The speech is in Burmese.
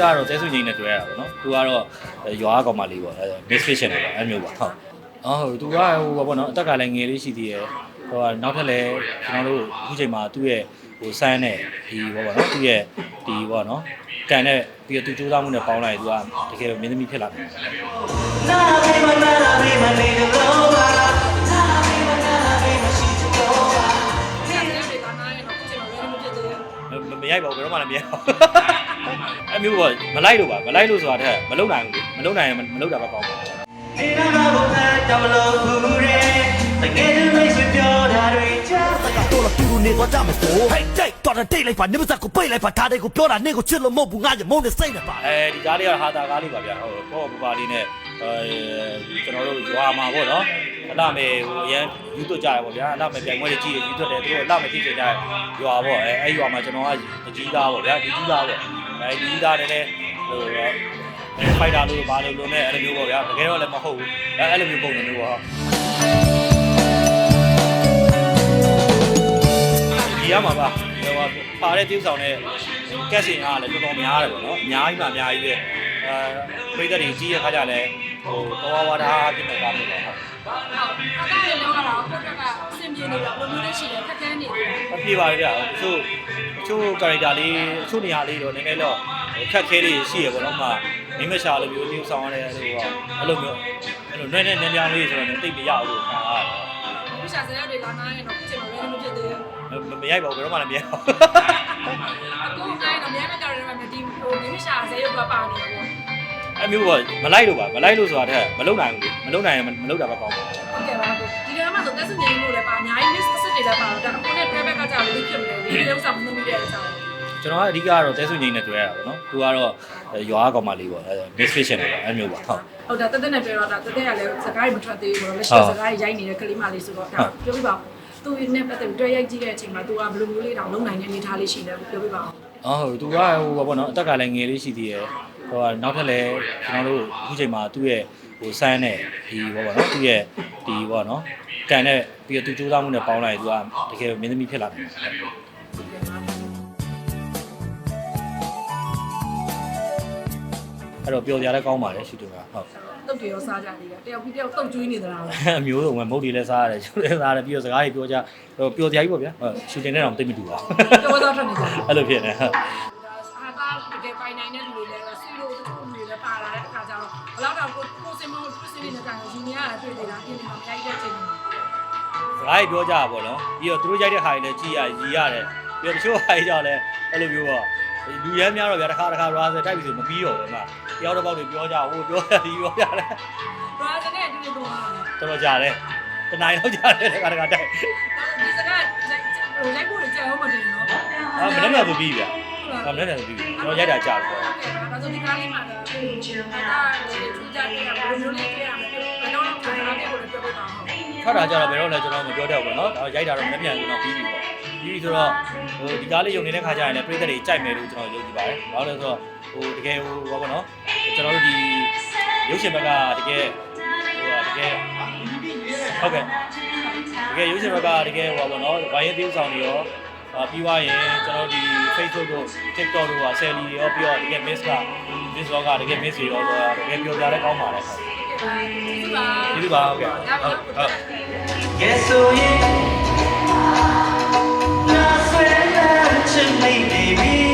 ကတော့တဲဆုငိမ့်နဲ့တွေ့ရတာပေါ့နော်သူကတော့ရွာကောင်မလေးပေါ့ miss fiction ပေါ့အဲ့မျိုးပါဟုတ်အော်သူကဟိုပေါ့နော်အသက်ကလည်းငယ်လေးရှိသေးတယ်ဟိုကနောက်ထပ်လည်းကျွန်တော်တို့အခုချိန်မှာသူ့ရဲ့ဟိုဆန်းနဲ့ဒီဘောပေါ့နော်သူ့ရဲ့ဒီဘောနော်ကန်နဲ့ပြီးတော့သူစူးစမ်းမှုနဲ့ပေါင်းလိုက်သူကတကယ်မင်းသမီးဖြစ်လာတယ်နာမေမနာမေမနေလို့ပါနာမေမနာမေမရှိတော့ပါမမရိုက်ပါဘူးဘယ်တော့မှလည်းမရိုက်ပါဘူး အမျိုးပေါ့မလိုက်လို့ပါမလိုက်လို့ဆိုတာတဲ့မလုံနိုင်ဘူးမလုံနိုင်ရင်မလုံတာပဲပေါင်းပါဒီနာမဘုရားတောင်းလို့ဘူးရဲတကယ်လို့မရှိပြောတာတွေကြားတော့လာသူနေတော့ကြမယ်ဆိုဟဲ့တိတ်တော့တိတ်လိုက်ပါနေမစကိုပိတ်လိုက်ပါဒါတွေကိုပြောတာနေကိုချစ်လို့မဟုတ်ဘူးငါရမုန်းနေစိတ်နေပါအဲဒီကားလေးကဟာတာကားလေးပါဗျာဟုတ်ပေါ့ပူပါလေးနဲ့အဲကျွန်တော်တို့ရွာမှာပေါ့နော်အလှမေဟိုအရန်ယူသွတ်ကြတယ်ပေါ့ဗျာအလှမေပြိုင်ပွဲတွေကြည့်ယူသွတ်တယ်သူတို့အလှမေကြည့်ကြတယ်ရွာပေါ့အဲအဲ့ရွာမှာကျွန်တော်ကအကြီးသားပေါ့ဗျာဒီကြီးသားပေါ့ အဲဒီကြီးသားနဲ့ဟိုအဲဖိုက်တာလို့ဘာလို့လို့နဲ့အဲ့လိုမျိုးပေါ့ဗျာတကယ်တော့လည်းမဟုတ်ဘူးအဲအဲ့လိုမျိုးပုံစံမျိုးပေါ့ဒီရမှာပါဟိုပါတဲ့တိ ਉ ဆောင်နဲ့ကက်စင်အားလည်းတော်တော်များတယ်ပေါ့နော်အများကြီးမှအများကြီးပဲအဲပြည်သက်တွေကြီးရခါကြလဲဟိုတော်ဝါဒါဖြစ်နေကားမျိုးပေါ့ဟုတ်အဲ့ဒါလည်းလောက်တာကိုယ့်ကအဆင်ပြေနေတာဘယ်လိုလဲရှိတယ်ခက်ခဲနေတယ်အပြေပါလေဗျာတ ချို့တချို့ character လေးတချို့နေရာလေးတော့နည်းနည်းတော့ခက်ခဲလေးရှိရပေါ့နော်မှမိမရှာလိုမျိုးတိ ਉ ဆောင်ရတယ်ဟိုအဲ့လိုမျိုးအဲ့လိုနည်းနည်းနည်းများလေးဆိုတော့တိတ်မရဘူးလို့ခံရတယ်ဒီရှာစရတွေလာနားရင်တော့ပြင်မှာလည်းမဖြစ်သေးဘူးမမရိုက်ပါဘူးဘယ်တော့မှလည်းမရိုက်ပါဘူးအခုတိုင်းတော့မြန်မြန်ကြော်တယ်မှာဒီဟိုဒီရှာစရကပါနေတယ်ပေါ့အမျိုးပေါ့မလိုက်လို့ပါမလိုက်လို့ဆိုတာတဲ့မလုံနိုင်ဘူးမလုံနိုင်ရင်မလုံတာပဲကောင်းပါဟုတ်ကဲ့ပါဒီကမှာ ဆိုတက်စုငိမ့်လို့လည်းပါအများကြီး miss စစ်တွေလည်းပါတော့ဒါအခုနဲ့ travel ကကြာလို့ဖြစ်မလို့ဒီဥစ္စာမနှမိတဲ့အကြောင်းကျွန်တော်ကအဓိကတော့တဲဆုငိမ့်နဲ့တွေ့ရတာပေါ့နော်သူကတော့ရွာကောင်မလေးပေါ့ miss fiction ပေါ့အဲ့မျိုးပါဟုတ်ဟုတ်တာတက်တက်နဲ့ပြောတော့ဒါတက်တက်ကလည်းစကားမထွက်သေးဘူးလက်ရှိစကားရိုက်နေတဲ့ကလေးမလေးဆိုတော့ဒါပြောပြပါသူနဲ့ပတ်သက်ပြီးတွေ့ရိုက်ကြည့်တဲ့အချိန်မှာ तू ကဘယ်လိုမျိုးလေးတောင်လုံနိုင်တဲ့အနေအထားလေးရှိတယ်ပြောပြပါဦးအော်သူကဟိုပေါ့နော်အသက်ကလည်းငယ်လေးရှိသေးတယ်ဟိုကနောက်ထပ်လည်းကျွန်တော်တို့အခုချိန်မှာသူ့ရဲ့ ဟိုဆန်းနဲ့ဒီဘောပေါ့နော်သူ့ရဲ့ဒီဘောနော်ကန်နဲ့ပြီးတော့သူစူးစမ်းမှုနဲ့ပေါင်းလိုက်သူကတကယ်မင်းသမီးဖြစ်လာတယ်အဲ့တော့ပျော်စရာလည်းကောင်းပါတယ်ရှူတင်ကဟုတ်တုတ်တွေရောစားကြသေးတယ်တယောက်ပြီးတယောက်တုတ်ကျွေးနေသလားလဲအမျိုးစုံပဲမုတ်တွေလည်းစားရတယ်ရှူလည်းစားရတယ်ပြီးတော့စကားတွေပြောကြဟိုပျော်စရာကြီးပေါ့ဗျာဟုတ်ရှူတင်နဲ့တော့တိတ်မတူပါဘူးပြောတော့ထွက်နေကြတယ်အဲ့လိုဖြစ်နေဟုတ်အာသာတကယ်ပိုင်နိုင်တဲ့လူတွေလည်း စင်မကိုသူစင်နေတဲ့ကောင်ယူနေရတာတွေ့နေတာပြင်နေမှာမရိုက်တဲ့ချိန်မှာစကားတွေပြောကြတာပေါ့နော်ပြီးတော့သူတို့ရိုက်တဲ့ခါတွေလည်းကြည်ရရီရတယ်ပြီးတော့တချို့ခါတွေကြောင့်လည်းအဲ့လိုမျိုးပေါ့လူရဲများတော့ဗျာတစ်ခါတစ်ခါ razer တိုက်ပြီဆိုမပြီးတော့ဘူးမှာတယောက်တစ်ပေါက်တွေပြောကြဟိုပြောတယ်ဒီပြောကြတယ်ဘာစနဲ့အတူတူတော့တော်တော်ကြာတယ်တနိုင်တော့ကြာတယ်တစ်ခါတစ်ခါတိုက်ဒီစကားဟိုလိုက်ဖို့ကြောက်မှတယ်နော်အာမနေ့ကဆိုပြီးဗျာအာမနေ့ကဆိုပြီးပြီကျွန်တော်ရိုက်တာကြာတယ်ပေါ့ဒါဆိုဒီကားလေးမှာတော့အာသာဒီထူးကြတဲ့ဘယ်လိုလေး ထွက်တာကြတော့ဘယ်တော့လဲကျွန်တော်မပြောတတ်ဘူးပေါ့နော်ဒါတော့ရိုက်တာတော့မမြန်ဘူးတော့ပြီးပြီပေါ့ပြီးပြီဆိုတော့ဟိုဒီကားလေးယုံနေတဲ့ခါကျရင်လည်းပြည့်သက်တွေကြိုက်မယ်လို့ကျွန်တော်ယုံကြည်ပါတယ်ဘာလို့လဲဆိုတော့ဟိုတကယ်ဟိုဘာပေါ့နော်ကျွန်တော်တို့ဒီရုပ်ရှင်ဘက်ကတကယ်ဟိုတကယ်ဟုတ်ကဲ့တကယ်ရုပ်ရှင်ဘက်ကတကယ်ဟိုပါပေါ့နော်ဘာရင်သေးဥဆောင်တွေရောအာပြီးွားရင်ကျွန်တော်ဒီ Facebook တို့ TikTok တို့ဟာ Sally တွေရောပြီးတော့တကယ် Miss က Miss Vlog ကတကယ် Miss တွေရောဆိုတာတကယ်ပြောပြလဲကောင်းပါတယ် ကျေးဇူးပါဟုတ်ကဲ့ဟုတ်ဟုတ် Yes, so yeah. Now, swear that to me, baby.